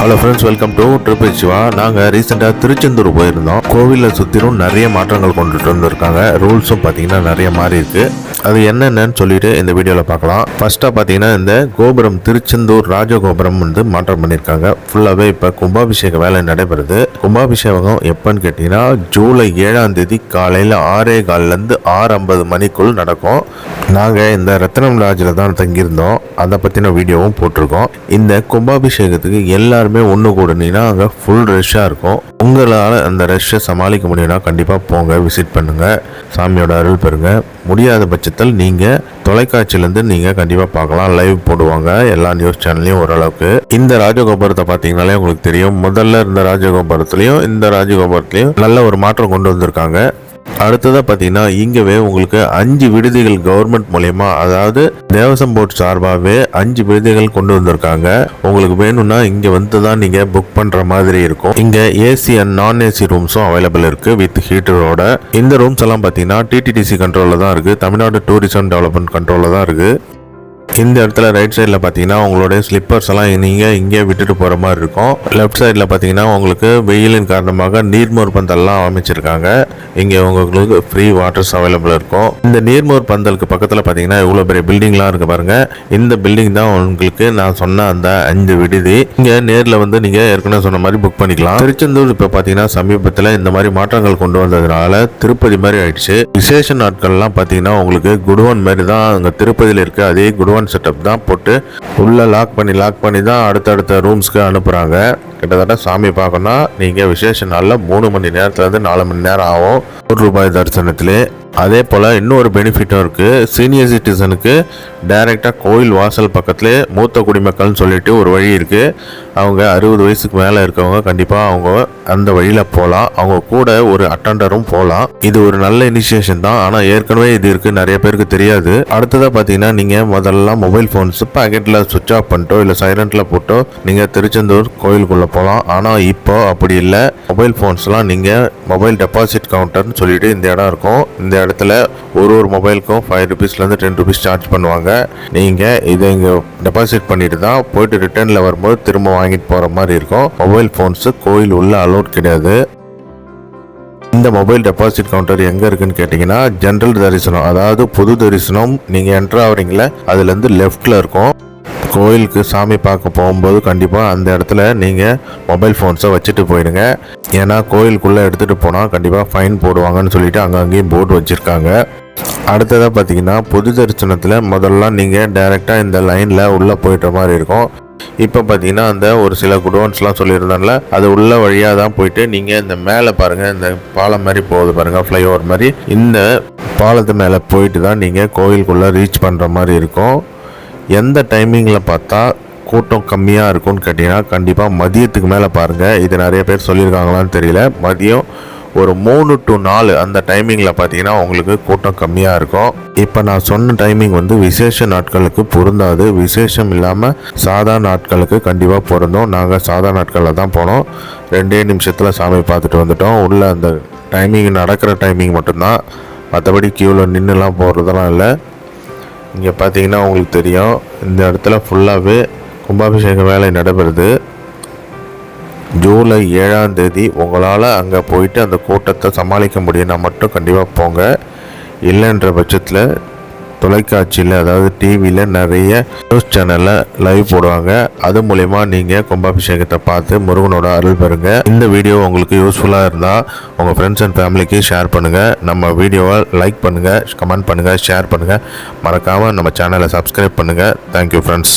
Hello friends welcome to triple Siva நாங்கள் ரீசெண்டாக திருச்செந்தூர் போயிருந்தோம். கோவிலை சுற்றிலும் நிறைய மாற்றங்கள் கொண்டுட்டு வந்திருக்காங்க. ரூல்ஸும் பார்த்தீங்கன்னா நிறைய மாறி இருக்கு. அது என்னென்னு சொல்லிட்டு இந்த வீடியோவில் பார்க்கலாம் ஃபர்ஸ்ட்டாக பார்த்தீங்கன்னா இந்த கோபுரம் திருச்செந்தூர் ராஜகோபுரம் வந்து மாற்றம் பண்ணியிருக்காங்க ஃபுல்லாகவே இப்போ கும்பாபிஷேக வேலை நடைபெறுது. கும்பாபிஷேகம் எப்போன்னு கேட்டிங்கன்னா ஜூலை ஏழாம் தேதி காலையில் ஆறே கால்லேருந்து ஆறு ஐம்பது மணிக்குள் நடக்கும். நாங்கள் இந்த ரத்னம் லாஜில் தான் தங்கியிருந்தோம். அதை பற்றின வீடியோவும் போட்டிருக்கோம். இந்த கும்பாபிஷேகத்துக்கு எல்லா ஒன்று கூடுனீங்கன்னா அங்கே ஃபுல் ரஷ்ஷாக இருக்கும். உங்களால் அந்த ரஷ்ஷை சமாளிக்க முடியும்னா கண்டிப்பாக போங்க விசிட் பண்ணுங்கள் சாமியோட அருள் பெறுங்க. முடியாத பட்சத்தில் நீங்கள் தொலைக்காட்சியிலேருந்து நீங்கள் கண்டிப்பாக பார்க்கலாம். லைவ் போடுவாங்க. எல்லா நியூஸ் சேனல்லையும் ஓரளவுக்கு. இந்த ராஜகோபுரத்தை பார்த்தீங்கனாலே உங்களுக்கு தெரியும். முதல்ல இருந்த ராஜகோபுரத்துலேயும் இந்த ராஜகோபுரத்துலேயும் நல்ல ஒரு மாற்றம் கொண்டு வந்திருக்காங்க. அடுத்ததாக பார்த்தீங்கன்னா இங்கவே உங்களுக்கு அஞ்சு விடுதிகள் கவர்மெண்ட் மூலயமா அதாவது தேவசம் போர்ட் சார்பாகவே அஞ்சு விடுதிகள் கொண்டு வந்திருக்காங்க. உங்களுக்கு வேணும்னா இங்கே வந்து தான் நீங்கள் புக் பண்ணுற மாதிரி இருக்கும். இங்கே ஏசி அண்ட் நான் ஏசி ரூம்ஸும் அவைலபிள் இருக்குது வித் ஹீட்டரோட இந்த ரூம்ஸ் எல்லாம் பார்த்தீங்கன்னா டிடிடிசி கண்ட்ரோலில் தான் இருக்குது தமிழ்நாடு டூரிசம் டெவலப்மெண்ட் கண்ட்ரோலில் தான் இருக்குது இந்த இடத்துல ரைட் சைடில் பார்த்தீங்கன்னா உங்களுடைய ஸ்லிப்பர்ஸ் எல்லாம் நீங்கள் இங்கே விட்டுட்டு போகிற மாதிரி இருக்கும். லெஃப்ட் சைடில் பார்த்தீங்கன்னா உங்களுக்கு வெயிலின் காரணமாக நீர்மோர் பந்தல்லாம் அமைச்சிருக்காங்க. இங்கே உங்களுக்கு ஃப்ரீ வாட்டர்ஸ் அவைலபிள் இருக்கும். இந்த நீர்மோர் பந்தலுக்கு பக்கத்தில் பார்த்தீங்கன்னா இவ்வளோ பெரிய பில்டிங்லாம் இருக்கு பாருங்க. இந்த பில்டிங் தான் உங்களுக்கு நான் சொன்ன அந்த அஞ்சு விடுதி. இங்கே நேரில் வந்து நீங்கள் ஏற்கனவே சொன்ன மாதிரி புக் பண்ணிக்கலாம். திருச்செந்தூர் இப்போ பார்த்தீங்கன்னா சமீபத்தில் இந்த மாதிரி மாற்றங்கள் கொண்டு வந்ததுனால திருப்பதி மாதிரி ஆயிடுச்சு. விசேஷ நாட்கள்லாம் பார்த்தீங்கன்னா உங்களுக்கு குடுவன் மாதிரி தான் அங்கே திருப்பதியில் இருக்க. அதே குடுவன் செட்டப் தான் போட்டு உள்ளே லாக் பண்ணி லாக் பண்ணி தான் அடுத்தடுத்த ரூம்ஸ்க்கு அனுப்புகிறாங்க கிட்டத்தட்ட சாமி பார்க்கணும்னா நீங்கள் விசேஷ நாளில் மூணு மணி நேரத்துலேருந்து நாலு மணி நேரம் ஆகும். ஒரு ரூபாய் தரிசனத்திலே. அதே போல் இன்னொரு பெனிஃபிட்டும் இருக்குது சீனியர் சிட்டிசனுக்கு டைரெக்டாக கோயில் வாசல் பக்கத்துலேயே மூத்த குடிமக்கள்னு சொல்லிட்டு ஒரு வழி இருக்குது அவங்க அறுபது வயசுக்கு மேலே இருக்கவங்க கண்டிப்பாக அவங்க அந்த வழியில் போகலாம் அவங்க கூட ஒரு அட்டண்டரும் போகலாம் இது ஒரு நல்ல இனிஷியேஷன் தான். ஆனால் ஏற்கனவே இது இருக்குது நிறைய பேருக்கு தெரியாது. அடுத்ததாக பார்த்தீங்கன்னா நீங்கள் முதல்ல மொபைல் ஃபோன்ஸ் பாக்கெட்டில் சுவிட்ச் ஆஃப் பண்ணிட்டோ இல்லை சைலண்ட்டில் போட்டோ நீங்கள் திருச்செந்தூர் கோயிலுக்குள்ளே போகலாம் ஆனால் இப்போ அப்படி இல்லை. மொபைல் ஃபோன்ஸ்லாம் நீங்கள் மொபைல் டெபாசிட் கவுண்டர்னு சொல்லிட்டு இந்த இடம் இருக்கும். இந்த இடத்துல ஒரு ஒரு மொபைலுக்கும் ஃபைவ் ருபீஸ்லேருந்து டென் ருபீஸ் சார்ஜ் பண்ணுவாங்க. நீங்கள் இதை இங்கே டெபாசிட் பண்ணிட்டு தான் போயிட்டு ரிட்டர்னில் வரும்போது திரும்ப வாங்கிட்டு போகிற மாதிரி இருக்கும். மொபைல் ஃபோன்ஸு கோயில் உள்ள அலோட் கிடையாது. இந்த மொபைல் டெபாசிட் கவுண்டர் எங்கே இருக்குன்னு கேட்டிங்கன்னா ஜென்ரல் தரிசனம் அதாவது பொது தரிசனம் நீங்கள் என்ட்ரு ஆகிறீங்களே அதுலேருந்து லெஃப்டில் இருக்கும். கோயிலுக்கு சாமி பார்க்க போகும்போது கண்டிப்பாக அந்த இடத்துல நீங்கள் மொபைல் ஃபோன்ஸை வச்சுட்டு போயிடுங்க. ஏன்னா கோயிலுக்குள்ளே எடுத்துகிட்டு போனால் கண்டிப்பாக ஃபைன் போடுவாங்கன்னு சொல்லிட்டு அங்கே அங்கேயும் போர்டு வச்சுருக்காங்க. அடுத்ததாக பார்த்தீங்கன்னா பொது தரிசனத்தில் முதல்ல நீங்கள் டைரெக்டாக இந்த லைனில் உள்ளே போயிட்ட மாதிரி இருக்கும். இப்போ பார்த்தீங்கன்னா அந்த ஒரு சில குடோன்ஸ்லாம் சொல்லியிருந்தால அது உள்ள வழியாக தான் போயிட்டு நீங்கள் இந்த மேலே பாருங்கள் இந்த பாலம் மாதிரி போகுது பாருங்கள் ஃப்ளைஓவர் மாதிரி. இந்த பாலத்து மேலே போயிட்டு தான் நீங்கள் கோயிலுக்குள்ளே ரீச் பண்ணுற மாதிரி இருக்கும். எந்த டைமிங்கில் பார்த்தா கூட்டம் கம்மியாக இருக்கும்னு கேட்டிங்கன்னா கண்டிப்பாக மதியத்துக்கு மேலே பாருங்கள் இது நிறைய பேர் சொல்லியிருக்காங்களான்னு தெரியல. மதியம் ஒரு மூணு டு நாலு அந்த டைமிங்கில் பார்த்தீங்கன்னா உங்களுக்கு கூட்டம் கம்மியாக இருக்கும். இப்போ நான் சொன்ன டைமிங் வந்து விசேஷ நாட்களுக்கு பொருந்தாது. விசேஷம் இல்லாமல் சாதா நாட்களுக்கு கண்டிப்பாக பொருந்தோம். நாங்கள் சாதா நாட்களில் தான் போனோம். ரெண்டே நிமிஷத்தில் சாமி பார்த்துட்டு வந்துட்டோம். உள்ளே அந்த டைமிங் நடக்கிற டைமிங் மட்டும்தான். மற்றபடி க்யூவில் நின்றுலாம் போகிறதெல்லாம் இல்லை. இங்கே பார்த்தீங்கன்னா உங்களுக்கு தெரியும் இந்த இடத்துல ஃபுல்லாகவே கும்பாபிஷேக வேலை நடைபெறுது. ஜூலை ஏழாம் தேதி உங்களால் அங்கே போயிட்டு அந்த கூட்டத்தை சமாளிக்க முடியும்னா மட்டும் கண்டிப்பாக போங்க. இல்லைன்ற பட்சத்தில் தொலைக்காட்சியில் அதாவது டிவியில் நிறைய நியூஸ் சேனலில் லைவ் போடுவாங்க. அது மூலயமா நீங்கள் கும்பாபிஷேகத்தை பார்த்து முருகனோட அருள் பெறுங்க. இந்த வீடியோ உங்களுக்கு யூஸ்ஃபுல்லாக இருந்தால் உங்கள் ஃப்ரெண்ட்ஸ் அண்ட் ஃபேமிலிக்கு ஷேர் பண்ணுங்கள் நம்ம வீடியோவை லைக் பண்ணுங்கள் கமெண்ட் பண்ணுங்கள் ஷேர் பண்ணுங்கள் மறக்காமல் நம்ம சேனலை சப்ஸ்கிரைப் பண்ணுங்கள் தேங்க்யூ ஃப்ரெண்ட்ஸ்